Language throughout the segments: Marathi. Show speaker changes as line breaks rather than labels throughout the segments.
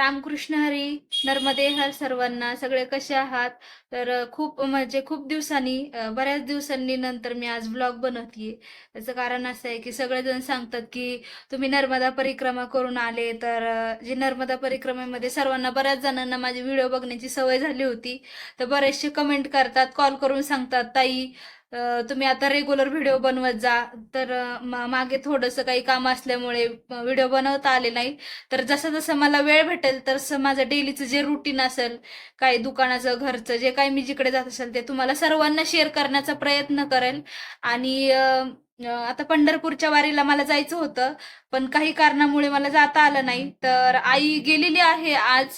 रामकृष्ण हरी नर्मदे हर सर्वांना सगळे कसे आहात? तर खूप म्हणजे खूप दिवसांनी बऱ्याच दिवसांनी नंतर मी आज ब्लॉग बनवतीये. त्याचं कारण असं आहे की सगळेजण सांगतात की तुम्ही नर्मदा परिक्रमा करून आले तर जी नर्मदा परिक्रमेमध्ये सर्वांना बऱ्याच जणांना माझे व्हिडिओ बघण्याची सवय झाली होती. तर बरेचसे कमेंट करतात कॉल करून सांगतात ताई तुम्ही आता रेग्युलर व्हिडिओ बनवत जा. तर मा- मागे थोडंसं काही काम असल्यामुळे व्हिडिओ बनवता आले नाही तर जसं जसं मला वेळ भेटेल तसं माझं डेलीचं जे रुटीन असेल काही दुकानाचं घरचं जे काही मी जिकडे जात असेल ते तुम्हाला सर्वांना शेअर करण्याचा प्रयत्न करेल. आणि आता पंढरपूरच्या वारीला मला जायचं होतं पण काही कारणामुळे मला जाता आलं नाही. तर आई गेलेली आहे आज.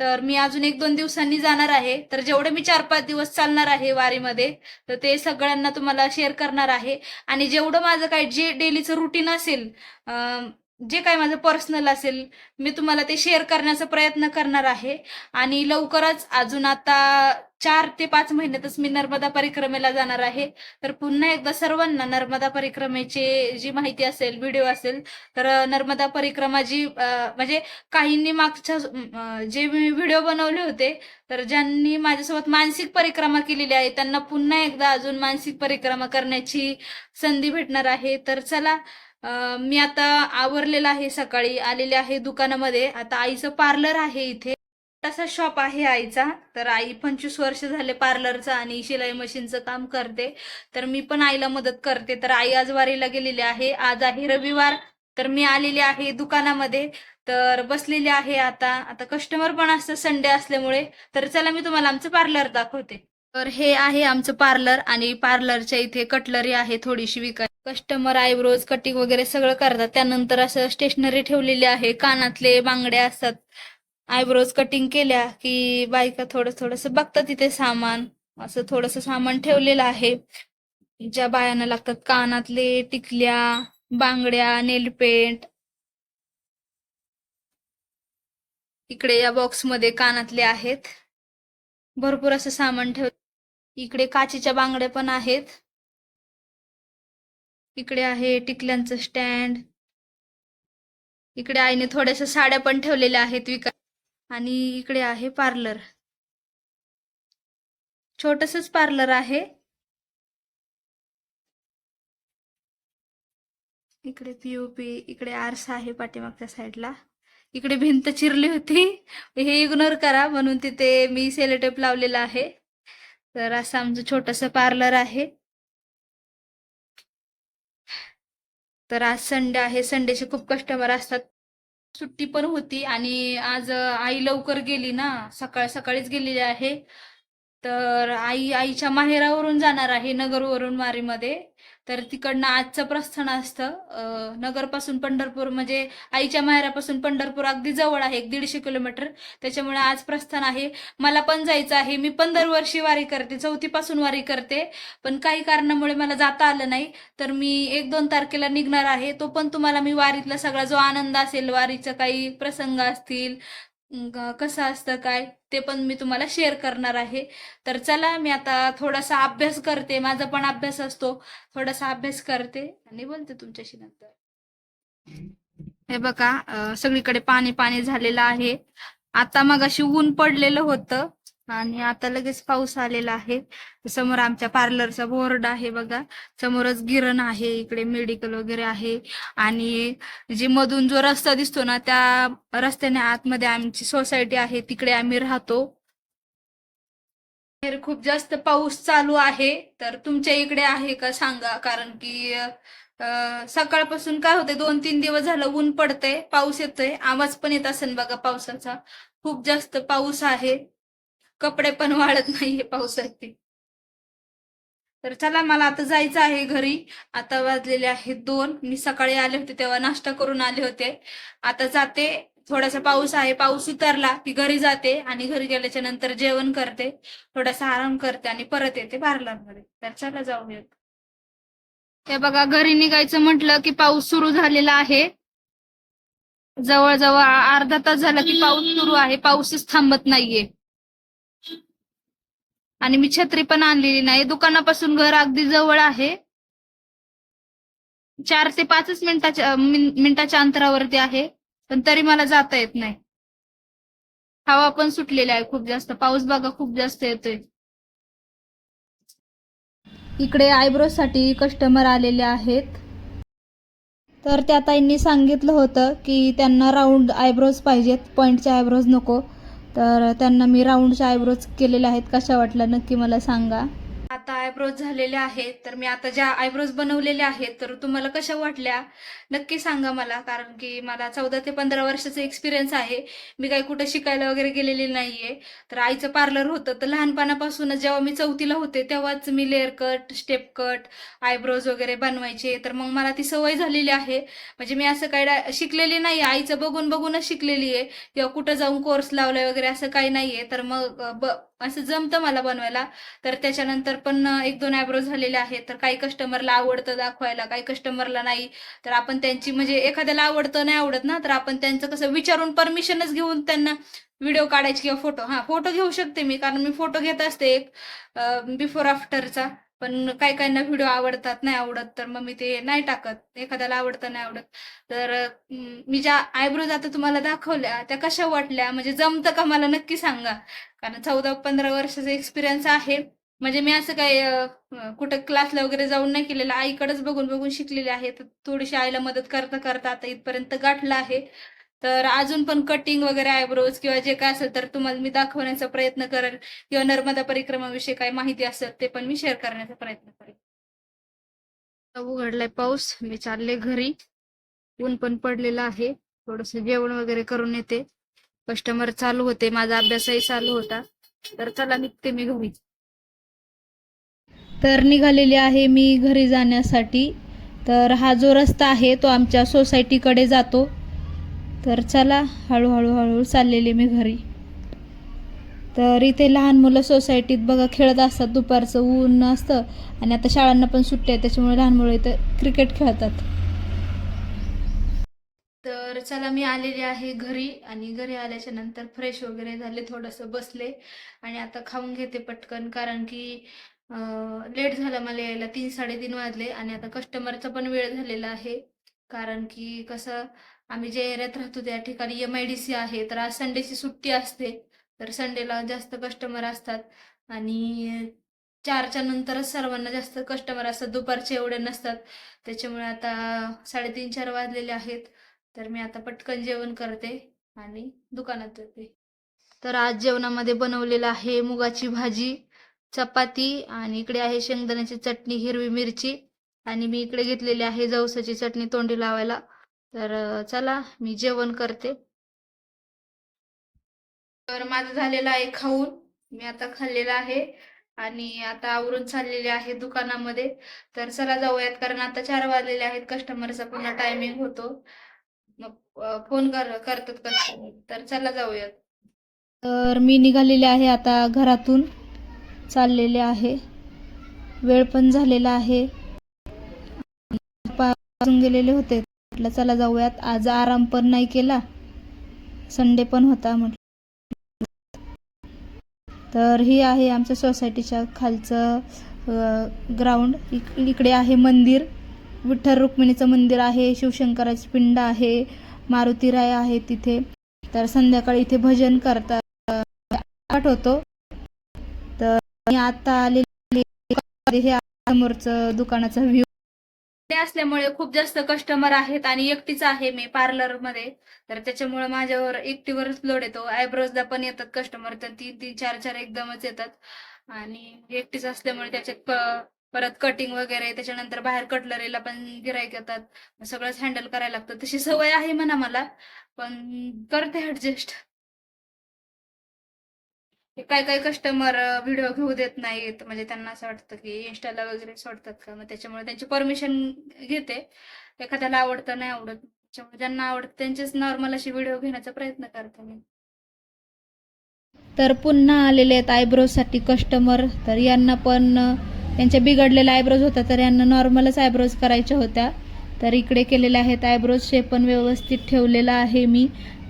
तर मी अजून एक दोन दिवसांनी जाणार आहे. तर जेवढे मी चार पाच दिवस चालणार आहे वारीमध्ये तर ते सगळ्यांना तुम्हाला शेअर करणार आहे. आणि जेवढं माझं काय जे डेलीचं रुटीन असेल जे काय माझं पर्सनल असेल मी तुम्हाला ते शेअर करण्याचा प्रयत्न करणार आहे. आणि लवकरच अजून आता चार ते पाच महिन्यातच मी नर्मदा परिक्रमेला जाणार आहे. तर पुन्हा एकदा सर्वांना नर्मदा परिक्रमेचे जी माहिती असेल व्हिडिओ असेल तर नर्मदा परिक्रमा जी म्हणजे काहींनी मागच्या जे मी व्हिडिओ बनवले होते तर ज्यांनी माझ्यासोबत मानसिक परिक्रमा केलेली आहे त्यांना पुन्हा एकदा अजून मानसिक परिक्रमा करण्याची संधी भेटणार आहे. तर चला मी आता आवरलेलं आहे सकाळी आलेले आहे दुकानामध्ये. आता आईचं पार्लर आहे इथे. तसा शॉप आहे आईचा. तर आई पंचवीस वर्ष झाले पार्लरचं आणि शिलाई मशीनचं काम करते. तर मी पण आईला मदत करते. तर आई आज वारीला गेलेली आहे. आज आहे रविवार. तर मी आलेली आहे दुकानामध्ये. तर बसलेली आहे आता. आता कस्टमर पण असतं संडे असल्यामुळे. तर चला मी तुम्हाला आमचं पार्लर दाखवते. तर हे आहे आमचं पार्लर आणि पार्लरच्या इथे कटलरी आहे थोडीशी विकाय कस्टमर आयब्रोज कटिंग वगैरे सगळं करतात. त्यानंतर असं स्टेशनरी ठेवलेली आहे. कानातले बांगड्या असतात. आयब्रोज कटिंग केल्या की बायका थोडं थोडस बघतात तिथे सामान. असं थोडस सामान ठेवलेलं आहे. ज्या बायांना लागतात कानातले टिकल्या बांगड्या नेलपेंट इकडे या बॉक्समध्ये कानातले आहेत. भरपूर असं सामान ठेव इकडे काचेच्या बांगड्या पण आहेत. इकडे आहे टिकल्यांचं स्टँड. इकडे आईने थोड्याशा साड्या पण ठेवलेल्या आहेत विका आणि इकडे आहे पार्लर. छोटसच पार्लर आहे. इकडे पीओपी इकडे आरसा आहे पाठीमागच्या साईडला. इकडे भिंत चिरली होती. हे इग्नोर करा म्हणून तिथे मी सेलोटेप लावलेला आहे. तर असं आमचं छोटस पार्लर आहे. तर आज संडे आहे. संडेचे खूप कस्टमर असतात. सुट्टी पण होती आणि आज आई लवकर गेली ना. सकाळ सकाळीच गेलेली आहे. तर आई आईच्या माहेरावरून जाणार आहे नगरवरून वारीमध्ये. तर तिकडनं आजचं प्रस्थान असतं. नगरपासून पंढरपूर म्हणजे आईच्या माहेरापासून पंढरपूर अगदी जवळ आहे एक दीडशे किलोमीटर. त्याच्यामुळे आज प्रस्थान आहे. मला पण जायचं आहे. मी पण दरवर्षी वारी करते चौथीपासून वारी करते. पण काही कारणामुळे मला जाता आलं नाही. तर मी एक दोन तारखेला निघणार आहे. तो पण तुम्हाला मी वारीतला सगळा जो आनंद असेल वारीचा काही प्रसंग असतील कसं असतं काय ते पण मी तुम्हाला शेअर करणार आहे. तर चला मी आता थोडासा अभ्यास करते. माझा पण अभ्यास असतो. थोडासा अभ्यास करते आणि बोलते तुमच्याशी नंतर. हे बघा अं, सगळीकडे पाणी पाणी झालेलं आहे. आता मग अशी ऊन पडलेलं होतं. आणि आता लगेच पाऊस आलेला आहे. समोर आमच्या पार्लरचा बोर्ड आहे बघा. समोरच गिरण आहे इकडे मेडिकल वगैरे आहे. आणि जी मधून जो रस्ता दिसतो ना त्या रस्त्याने आतमध्ये आमची सोसायटी आहे तिकडे आम्ही राहतो. खूप जास्त पाऊस चालू आहे. तर तुमच्या इकडे आहे का सांगा? कारण की सकाळपासून काय होते दोन तीन दिवस झालं ऊन पडतंय पाऊस येतोय. आवाज पण येत असेल बघा पावसाचा. खूप जास्त पाऊस आहे. कपडे पण वाळत नाहीये पावसाचे. तर चला मला आता जायचं आहे घरी. आता वाजलेले आहेत दोन. मी सकाळी आले होते तेव्हा नाश्ता करून आले होते. आता जाते. थोडासा पाऊस आहे. पाऊस उतरला की घरी जाते आणि घरी गेल्याच्यानंतर जेवण करते. थोडासा आराम करते आणि परत येते पार्लरमध्ये. तर चला जाऊयात. हे बघा घरी निघायचं म्हटलं की पाऊस सुरू झालेला आहे. जवळजवळ अर्धा तास झाला की पाऊस सुरू आहे. पाऊसच थांबत नाहीये. आणि मी छत्री पण आणलेली नाही. दुकानापासून घर अगदी जवळ आहे. चार ते पाचच मिनिटाच्या मिनिटाच्या अंतरावरती आहे. पण तरी मला जाता येत नाही. हवा पण सुटलेली आहे खूप जास्त. पाऊस बघा खूप जास्त येतोय. इकडे आयब्रो साठी कस्टमर आलेले आहेत. तर त्या ताईंनी सांगितलं होतं की त्यांना राऊंड आयब्रोज पाहिजेत. पॉईंटचे आयब्रोज नको. तर त्यांना मी राऊंडचे आयब्रोज केलेले आहेत. कशा वाटल्या? नक्की मला सांगा. आता आयब्रोज झालेले आहेत तर मी आता ज्या आयब्रोज बनवलेल्या आहेत तर तुम्हाला कशा वाटल्या? नक्की सांगा मला कारण की मला चौदा ते पंधरा वर्षाचा एक्सपिरियन्स आहे. मी काही कुठं शिकायला वगैरे गेलेली नाहीये. तर आईचं पार्लर होतं तर लहानपणापासूनच जेव्हा मी चौथीला होते तेव्हाच मी layer cut step cut eyebrows वगैरे बनवायचे. तर मग मला ती सवय झालेली आहे. म्हणजे मी असं काही शिकलेली नाही आईचं बघून बघूनच शिकलेली आहे किंवा कुठं जाऊन कोर्स लावलाय वगैरे असं काही नाहीये. तर मग ब असं जमतं मला बनवायला. तर त्याच्यानंतर पण एक दोन ॲब्रो झालेले आहेत. तर काही कस्टमरला आवडतं दाखवायला काही कस्टमरला नाही. तर आपण त्यांची म्हणजे एखाद्याला आवडतं नाही आवडत ना तर आपण त्यांचं कसं विचारून परमिशनच घेऊन त्यांना व्हिडिओ काढायचे किंवा फोटो हा फोटो घेऊ शकते मी कारण मी फोटो घेत असते एक बिफोर आफ्टरचा पण काही काहींना व्हिडिओ आवडतात नाही आवडत तर मग मी ते नाही टाकत. एखाद्याला आवडतं नाही आवडत. तर मी ज्या आयब्रोज आता तुम्हाला दाखवल्या त्या कशा वाटल्या? म्हणजे जमतं का मला? नक्की सांगा. कारण चौदा पंधरा वर्षाचा एक्सपिरियन्स आहे. म्हणजे मी असं काही कुठं क्लासला वगैरे जाऊन नाही केलेलं. आईकडेच बघून बघून शिकलेले आहे. तर थोडीशी आईला मदत करता करता आता इथपर्यंत गाठलं आहे. तर अजून पण कटिंग वगैरे आयब्रोज किंवा जे काय असेल तर तुम्हाला मी दाखवण्याचा प्रयत्न करेल किंवा नर्मदा परिक्रमाविषयी काही माहिती असेल ते पण मी शेअर करण्याचा प्रयत्न करेल उघडलाय पाऊस. मी चालले घरी. ऊन पण पडलेलं आहे. थोडस जेवण वगैरे करून येते. कस्टमर चालू होते. माझा अभ्यासही चालू होता. तर चला निघते मी घरी. तर निघालेली आहे मी घरी जाण्यासाठी. तर हा जो रस्ता आहे तो आमच्या सोसायटीकडे जातो. तर चला हळूहळू हळूहळू चाललेले मी घरी. तर इथे लहान मुलं सोसायटीत बघा खेळत असतात दुपारचं ऊन असतं आणि आता शाळांना पण सुट्ट्या आहे त्याच्यामुळे लहान मुलं इथं क्रिकेट खेळतात. तर चला मी आलेले आहे घरी आणि घरी आल्याच्यानंतर फ्रेश वगैरे झाले थोडंसं बसले आणि आता खाऊन घेते पटकन कारण की लेट झालं मला यायला तीन साडेतीन वाजले आणि आता कस्टमरचा पण वेळ झालेला आहे. कारण की कसं आम्ही जे एरियात राहतो त्या ठिकाणी एम आय डी सी आहे तर आज संडेची सुट्टी असते तर संडेला जास्त कस्टमर असतात. आणि चारच्या नंतरच सर्वांना जास्त कस्टमर असतात दुपारचे एवढे नसतात. त्याच्यामुळे आता साडेतीन चार वाजलेले आहेत तर मी आता पटकन जेवण करते आणि दुकानात जाते. तर आज जेवणामध्ये बनवलेलं आहे मुगाची भाजी चपाती आणि इकडे आहे शेंगदाण्याची चटणी हिरवी मिरची आणि मी इकडे घेतलेली आहे जवसाची चटणी तोंडी लावायला. तर चला मी जेवण करते. तर माझं झालेलं आहे खाऊन. मी आता खाल्लेलं आहे आणि आता आवरून चाललेले आहे दुकानामध्ये. तर चला जाऊयात कारण आता चार वाजलेले आहेत. कस्टमरचा पुन्हा टायमिंग होतो. मग फोन कर करतात कस्टमर. तर चला जाऊयात. तर मी निघालेले आहे आता घरातून. चाललेले आहे. वेळ पण झालेला आहे. गेलेले होते. म्हटलं चला जाऊयात. आज आराम पण नाही केला. संडे पण होता म्हटलं. तर ही आहे आमच्या सोसायटीच्या खालचं ग्राउंड. इक इकडे आहे मंदिर. विठ्ठल रुक्मिणीचं मंदिर आहे. शिवशंकराची पिंड आहे. मारुती राय आहे तिथे. तर संध्याकाळी इथे भजन करतात. आठवतो तर मी आता आलेले हे समोरचं दुकानाचा व्ह्यू असल्यामुळे खूप जास्त कस्टमर आहेत आणि एकटीच आहे मी पार्लरमध्ये. तर त्याच्यामुळे माझ्यावर एकटीवरच लोड येतो. आयब्रोजला पण येतात कस्टमर तर तीन तीन चार चार एकदमच येतात. आणि एकटीच असल्यामुळे त्याच्यात परत कटिंग वगैरे त्याच्यानंतर बाहेर कटलरीला पण गिरायक येतात. सगळंच हँडल करायला लागतं. तशी सवय आहे म्हणा मला पण करते ऍडजस्ट काय काय कस्टमर व्हिडिओ घेऊ देत नाहीत. म्हणजे त्यांना असं वाटतं की इंस्टाला वगैरे सोडतात का? मग त्याच्यामुळे त्यांची परमिशन घेते. एखाद्याला आवडतं नाही आवडत त्याच्यामुळे ज्यांना आवडतं त्यांचेच नॉर्मल अशी व्हिडिओ घेण्याचा प्रयत्न करते मी. तर पुन्हा आलेले आहेत आयब्रोजसाठी कस्टमर तर यांना पण त्यांच्या यांच्या बिघडलेल्या आयब्रोज होता तर यांना नॉर्मलच आयब्रोज करायच्या होत्या. तर इकडे केलेल्या आहेत आयब्रोज शेप पण व्यवस्थित ठेवलेला आहे मी.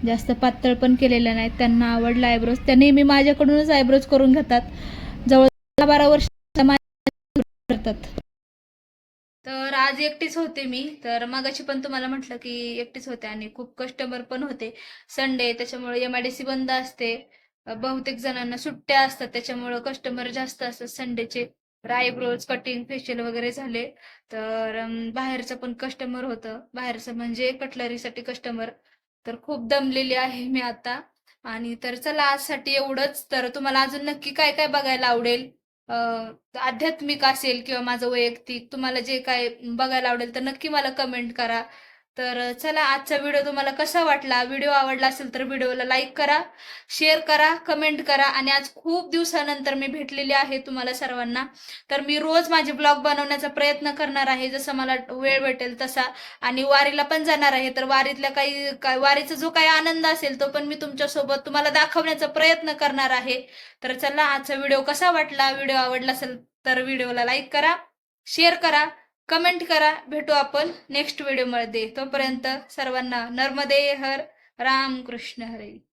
जास्त पातळ पण केलेल्या नाहीत त्यांना आवडला आयब्रोज. त्या नेहमी माझ्याकडूनच आयब्रोज करून घेतात. जवळ बारा वर्ष करतात. तर आज एकटीच होते मी. तर मगाशी पण तुम्हाला म्हटलं की एकटीच होते आणि खूप कस्टमर पण होते. संडे त्याच्यामुळे एम आय डी सी बंद असते. बहुतेक जणांना सुट्ट्या असतात. त्याच्यामुळं कस्टमर जास्त असतात. संडेचे आयब्रोज कटिंग फेशियल वगैरे झाले. तर बाहेरचं पण कस्टमर होतं. बाहेरचं म्हणजे कटलरीसाठी कस्टमर तर खूप दमलेली आहे मी आता. आणि तर चला आजसाठी एवढंच. तर तुम्हाला अजून नक्की काय काय बघायला आवडेल? आध्यात्मिक असेल किंवा माझं वैयक्तिक तुम्हाला जे काय बघायला आवडेल तर नक्की मला कमेंट करा. तर चला आजचा व्हिडिओ तुम्हाला कसा वाटला? व्हिडिओ आवडला असेल तर व्हिडिओला लाईक करा शेअर करा कमेंट करा आणि आज खूप दिवसानंतर मी भेटलेली आहे तुम्हाला सर्वांना. तर मी रोज माझे ब्लॉग बनवण्याचा प्रयत्न करणार आहे जसं मला वेळ भेटेल तसा. आणि वारीला पण जाणार आहे तर वारीतल्या काही वारीचा जो काही आनंद असेल तो पण मी तुमच्यासोबत तुम्हाला दाखवण्याचा प्रयत्न करणार आहे. तर चला आजचा व्हिडिओ कसा वाटला? व्हिडिओ आवडला असेल तर व्हिडिओला लाईक करा शेअर करा. कमेंट करा. भेटू आपण नेक्स्ट व्हिडिओमध्ये. तोपर्यंत सर्वांना नर्मदे हर रामकृष्ण हरी हरे.